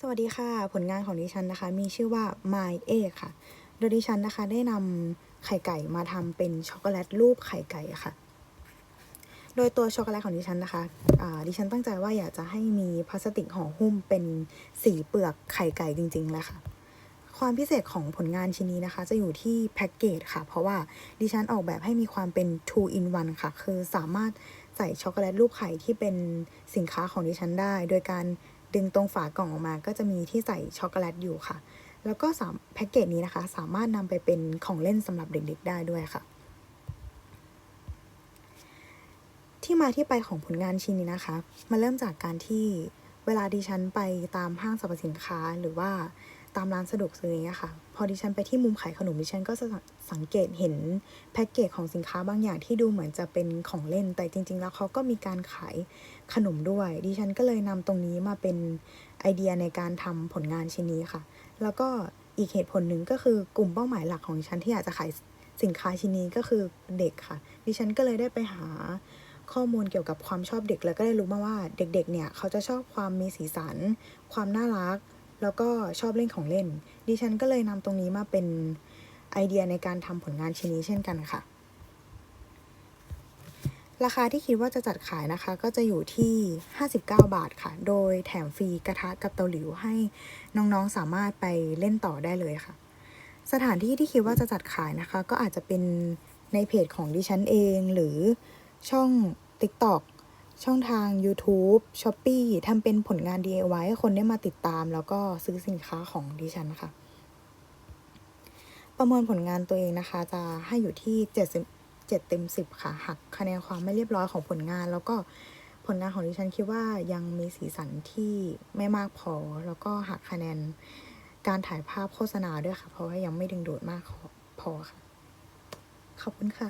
สวัสดีค่ะ ผลงานของดิฉันนะคะ มีชื่อว่า My e g ค่ะ โดยดิฉันนะคะได้นำไข่ไก่มาทำเป็นช็อกโกแลตรูปไข่ไก่ค่ะ โดยตัวช็อกโกแลตของดิฉันนะคะดิฉันตั้งใจว่าอยากจะให้มีพลาสติกห่อหุ้มเป็นสีเปลือกไข่ไก่จริงๆเลยค่ะ ความพิเศษของผลงานชิ้นนี้นะคะ จะอยู่ที่แพ็กเกจค่ะ เพราะว่าดิฉันออกแบบให้มีความเป็น two in one ค่ะ คือสามารถใส่ช็อกโกแลตรูปไข่ที่เป็นสินค้าของดิฉันได้ โดยการ ดึงตรงฝากล่องออกมา ก็จะมีที่ใส่ช็อกโกแลตอยู่ค่ะ แล้วก็สามแพ็กเกจนี้นะคะ สามารถนำไปเป็นของเล่นสำหรับเด็กๆได้ด้วยค่ะ ที่มาที่ไปของผลงานชิ้นนี้นะคะ มาเริ่มจากการที่เวลาดิฉันไปตามห้างสรรพสินค้าหรือว่า ตามร้านสะดวกซื้ออย่างเงี้ยค่ะ พอดิฉันไปที่มุมขายขนมดิฉันก็จะสังเกตเห็นแพ็กเกจของสินค้าบางอย่างที่ดูเหมือนจะเป็นของเล่น แต่จริง ๆ แล้วเขาก็มีการขายขนมด้วย ดิฉันก็เลยนำตรงนี้มาเป็นไอเดียในการทำผลงานชิ้นนี้ค่ะ แล้วก็อีกเหตุผลหนึ่งก็คือกลุ่มเป้าหมายหลักของดิฉันที่อยากจะขายสินค้าชิ้นนี้ก็คือเด็กค่ะ ดิฉันก็เลยได้ไปหาข้อมูลเกี่ยวกับความชอบเด็กแล้วก็ได้รู้มาว่าเด็กๆ เนี่ยเขาจะชอบความมีสีสัน ความน่ารัก แล้วก็ชอบเล่นของเล่น ดิฉันก็เลยนำตรงนี้มาเป็นไอเดียในการทำผลงานชิ้นนี้เช่นกันค่ะ ราคาที่คิดว่าจะจัดขายนะคะ ก็จะอยู่ที่ 59 บาทค่ะ โดยแถมฟรีกระทะกับเตาหลิวให้น้องๆสามารถไปเล่นต่อได้เลยค่ะ สถานที่ที่คิดว่าจะจัดขายนะคะ ก็อาจจะเป็นในเพจของดิฉันเองหรือช่อง TikTok ช่องทาง YouTube Shopee ทำเป็นผลงาน DIY ให้คนได้มาติดตาม แล้วก็ซื้อสินค้าของดิฉันค่ะ ประเมินผลงานตัวเองนะคะ จะให้อยู่ที่ 70 7เต็ม 10 ค่ะ หักคะแนนความไม่เรียบร้อยของผลงาน แล้วก็ผลงานของดิฉันคิดว่ายังมีสีสันที่ไม่มากพอ แล้วก็หักคะแนนการถ่ายภาพโฆษณาด้วยค่ะ เพราะว่ายังไม่ดึงดูดมากพอค่ะ ขอบคุณค่ะ